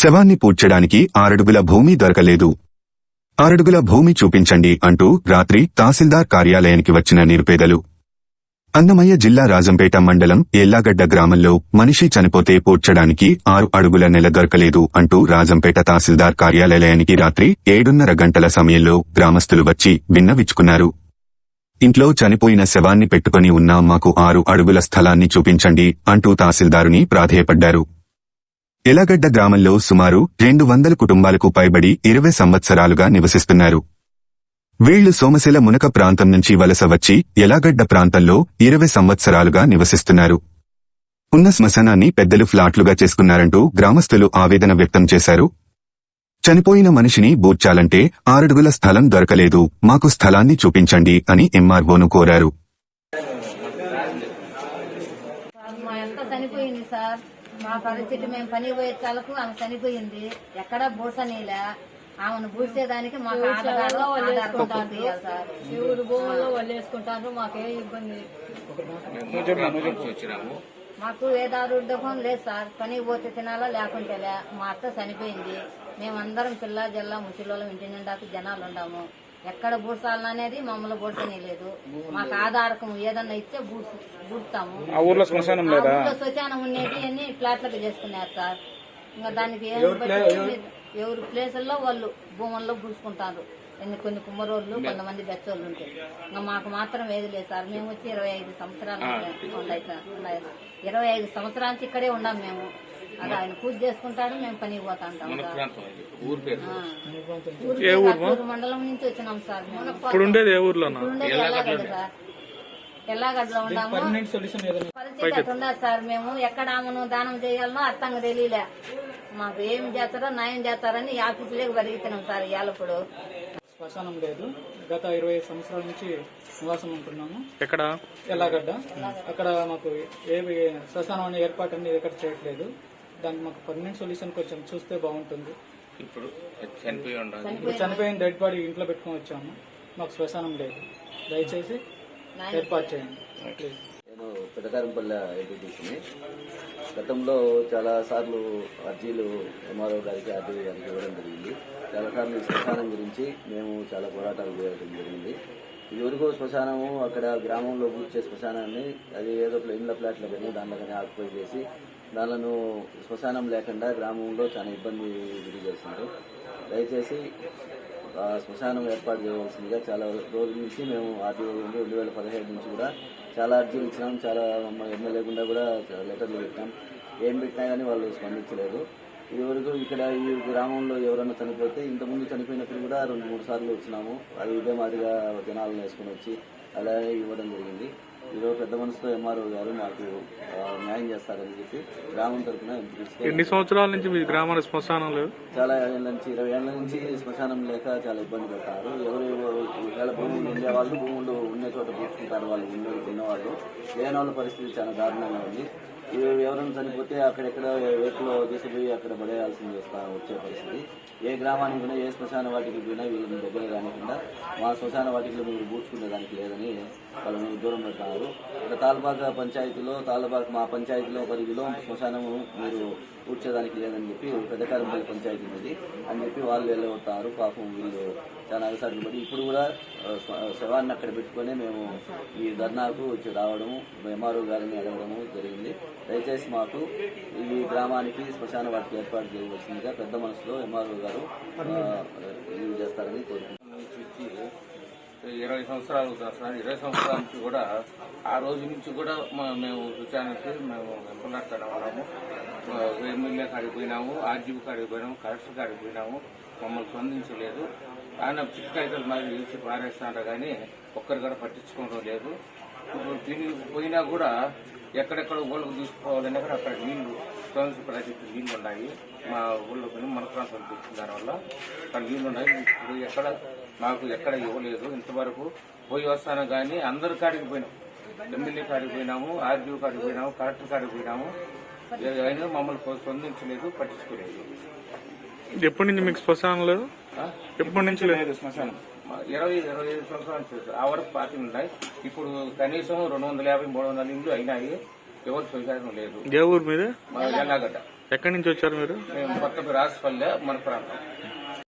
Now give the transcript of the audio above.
శవాన్ని పూడ్చడానికి ఆరడుగుల భూమి దొరకలేదు. ఆరడుగుల భూమి చూపించండి అంటూ రాత్రి తహసీల్దార్ కార్యాలయానికి వచ్చిన నిరుపేదలు. అన్నమయ్య జిల్లా రాజంపేట మండలం ఎల్లాగడ్డ గ్రామంలో మనిషి చనిపోతే పూడ్చడానికి ఆరు అడుగుల నెల దొరకలేదు అంటూ రాజంపేట తహసీల్దార్ కార్యాలయానికి రాత్రి ఏడున్నర గంటల సమయంలో గ్రామస్తులు వచ్చి విన్నవిచ్చుకున్నారు ఇంట్లో చనిపోయిన శవాన్ని పెట్టుకుని ఉన్న మాకు ఆరు అడుగుల స్థలాన్ని చూపించండి అంటూ తహసీల్దారుని ప్రాధేయపడ్డారు. ఎలగడ్డ గ్రామంలో సుమారు రెండు వందల కుటుంబాలకు పైబడి ఇరవై సంవత్సరాలుగా నివసిస్తున్నారు. వీళ్ళు సోమశిల మునక ప్రాంతం నుంచి వలస వచ్చి ఎలాగడ్డ ప్రాంతంలో ఇరవై సంవత్సరాలుగా నివసిస్తున్నారు. ఉన్న శ్మశానాన్ని పెద్దలు ఫ్లాట్లుగా చేసుకున్నారంటూ గ్రామస్తులు ఆవేదన వ్యక్తం చేశారు. చనిపోయిన మనిషిని బూర్చాలంటే ఆరడుగుల స్థలం దొరకలేదు మాకు స్థలాన్ని చూపించండి అని ఎంఆర్ఓను కోరారు సార్ మా ఎంత చనిపోయింది సార్ మా పరిస్థితి మేము పని పోయే చాలకు ఆమె చనిపోయింది. ఎక్కడా బూసనీలే ఆమెను బూడ్చేదానికి మాకు ఇవ్వాలి సార్. ఎవరు భూముల్లో వాళ్ళు వేసుకుంటారు మాకే ఇబ్బంది. మాకు వేదారుడ్డకం లేదు సార్. పని పోతే తినాలా లేకుంటే లే. మా అత్త చనిపోయింది. మేమందరం పిల్ల జిల్లా ముసలిళ్ళం ఇంటి నిండా జనాలు ఉండాము ఎక్కడ బూడ్చాలనేది మమ్మల్ని బూడ్చనీయలేదు మాకు ఆధారకం ఏదన్నా ఇస్తే బూడ్తాము. ఊర్లో శ్మశానం లేదా? ఉండేది అన్ని ఫ్లాట్లకు చేసుకున్నారు సార్. ఇంకా దానికి ఎవరు ప్లేసుల్లో వాళ్ళు భూముల్లో పూసుకుంటారు ఎన్ని కొన్ని కుమ్మరోళ్ళు కొంతమంది బెచ్చోళ్ళు ఉంటాయి ఇంకా మాకు మాత్రం ఏది లేదు సార్. మేము వచ్చి ఇరవై ఐదు సంవత్సరాలు ఉన్నాయి సార్. ఇరవై ఐదు సంవత్సరాల నుంచి ఇక్కడే ఉన్నాం మేము. అది ఆయన పూజ చేసుకుంటాడు మేము పనికి పోతా ఉంటాం సార్. ఆ. ఊరు కట్టూరు మండలం నుంచి వచ్చినాం సార్. మేము ఇప్పుడు ఉండేది ఏ ఎల్లాగడ్డ సార్. ఎల్లాగడ్డలో ఉన్నాము. పరిస్థితి సార్ మేము. ఎక్కడ ఆమెను దానం చేయాలనో అర్థంగా తెలియలే. మాకు ఏం చేస్తారో న్యాయం చేస్తారని ఆఫీసులోకి పరిగెత్తినాం సార్ ఇవాళప్పుడు శ్మశానం లేదు. గత ఇరవై ఐదు సంవత్సరాల నుంచి నివాసం ఉంటున్నాము. ఎక్కడ? ఎల్లాగడ్డ. అక్కడ మాకు ఏవి శ్మశానం అనే ఏర్పాటు అనేది ఎక్కడ చేయట్లేదు. దానికి మాకు పర్మనెంట్ సొల్యూషన్ కొంచెం చూస్తే బాగుంటుంది. ఇప్పుడు చనిపోయి ఉండాలి. ఇప్పుడు చనిపోయిన డెడ్ బాడీ ఇంట్లో పెట్టుకొని వచ్చాము. మాకు శ్మశానం లేదు. దయచేసి ఏర్పాటు చేయండి. ప్లీజ్ నేను పెదకారంపల్లె ఎంపీటీసీని గతంలో చాలా సార్లు అర్జీలు ఎంఆర్ఓ గారికి ఆర్డీఓ గారికి ఇవ్వడం జరిగింది. చాలా సార్లు ఈ శ్మశానం గురించి మేము చాలా పోరాటాలు చేయడం జరిగింది. ఇదివరకు శ్మశానము అక్కడ గ్రామంలో కూర్చే శ్మశానాన్ని అది ఏదో ఇండ్ల ప్లాట్ల కానీ దాంట్లో కానీ ఆక్యుపై చేసి దానిలను శ్మశానం లేకుండా గ్రామంలో చాలా ఇబ్బంది గురి చేస్తున్నారు. దయచేసి ఆ శ్మశానం ఏర్పాటు చేయవలసిందిగా చాలా రోజుల నుంచి మేము ఆర్టీఓ నుండి రెండు వేల పదిహేడు నుంచి కూడా చాలా అర్జీలు ఇచ్చినాం. చాలా మా ఎమ్మెల్యే గుండా కూడా లెటర్లు పెట్టాం ఏం పెట్టినా కానీ వాళ్ళు స్పందించలేదు. ఇదివరకు ఇక్కడ ఈ గ్రామంలో ఎవరైనా చనిపోతే ఇంతకుముందు చనిపోయినప్పుడు కూడా రెండు మూడు సార్లు వచ్చినాము. అది ఇదే మాదిరిగా జనాలను వేసుకొని వచ్చి అలాగే ఇవ్వడం జరిగింది. ఈరోజు పెద్ద మనసుతో ఎంఆర్ఓ గారు మాకు న్యాయం చేస్తారని చెప్పి గ్రామం తరఫున ఎన్ని సంవత్సరాల నుంచి మీ గ్రామానికి శ్మశానం లేదు? చాలా ఏళ్ళ నుంచి ఇరవై ఏళ్ళ నుంచి శ్మశానం లేక చాలా ఇబ్బంది పడతారు. ఎవరు ఒకవేళ భూములు ఉండే వాళ్ళు భూములు ఉండే చోట పూసుకుంటారు వాళ్ళు ఉండే ఉన్నవాళ్ళు లేని వాళ్ళ పరిస్థితి చాలా దారుణంగా ఉంది. ఎవరైనా చనిపోతే అక్కడెక్కడ వేట్లో తీసుకుపోయి అక్కడ పడేయాల్సింది వస్తా వచ్చే పరిస్థితి. ఏ గ్రామానికి పోయినా ఏ శ్మశాన వాటికి పోయినా వీళ్ళని దగ్గర కానికుండా మా శ్మశాన వాటికి మీరు పూడ్చుకునే దానికి లేదని వాళ్ళని దూరం పెడతారు. ఇక్కడ తాలబాక పంచాయతీలో తాలబాక మా పంచాయతీలో పరిధిలో శ్మశానము మీరు పూడ్చేదానికి లేదని చెప్పి పెద్దకారంపల్లి పంచాయతీ ఉంది అని చెప్పి వాళ్ళు వెళ్ళవుతారు పాపం వీళ్ళు చాలా అగసాట్లు పడి ఇప్పుడు కూడా శవాన్ని అక్కడ పెట్టుకొని మేము ఈ ధర్నాకు వచ్చి రావడము ఎంఆర్ఓ గారిని అడగడము జరిగింది. దయచేసి మాకు ఈ గ్రామానికి శ్మశాన వాటికి ఏర్పాటు చేయవలసిందిగా పెద్ద మనసులో ఎంఆర్ఓ గారు చేస్తారని కోరుకుంటున్నాను ఇరవై సంవత్సరాలు అవుతుంది ఇరవై సంవత్సరాల నుంచి కూడా ఆ రోజు నుంచి కూడా మా- మేము రుచానికి మేము వెంపలాడుతూనే ఉన్నాము. ఎమ్మెల్యే కాడికి పోయినాము ఆర్జీబీ కాడికి పోయినాము కలెక్టర్ కాడికి పోయినాము. మమ్మల్ని స్పందించలేదు. ఆయన చిక్కైతలు మరి చూసి పారేస్తాంట కానీ ఒక్కరు కూడా పట్టించుకోవడం లేదు. ఇప్పుడు దీనికి పోయినా కూడా ఎక్కడెక్కడ ఊళ్ళకు తీసుకోవాలని కూడా అక్కడ నీళ్ళు స్వయం ప్రాజెక్టు నీళ్ళు ఉన్నాయి. మా ఊళ్ళో మన ప్రాంతం తీసుకున్న దానివల్ల అక్కడ నీళ్ళు ఉన్నాయి. ఇప్పుడు ఎక్కడ మాకు ఎక్కడ ఇవ్వలేదు. ఇంతవరకు పోయి వస్తాను కానీ అందరి కాడికి పోయినాం. ఎమ్మెల్యే కాడికి పోయినాము ఆర్డీఓ కాడికి పోయినాము కలెక్టర్ కాడికి పోయినాము. అయినా మమ్మల్ని స్పందించలేదు పట్టించుకోలేదు. ఎప్పటి నుంచి మీకు శ్మశానం లేదు? ఎప్పటి నుంచి లేదు శ్మశానం. ఇరవై ఇరవై ఐదు సంవత్సరాలు ఆ వరకు పార్టీ ఉన్నాయి. ఇప్పుడు కనీసం రెండు వందల యాభై మూడు వందల ఇండ్లు అయినాయి. ఎవరు శ్మశానం లేదు. ఏ ఊరు మీద? మా ఎల్లాగడ్డ. ఎక్కడి నుంచి వచ్చారు మీరు? మేము కొత్త రాసిపల్లె మన ప్రాంతం.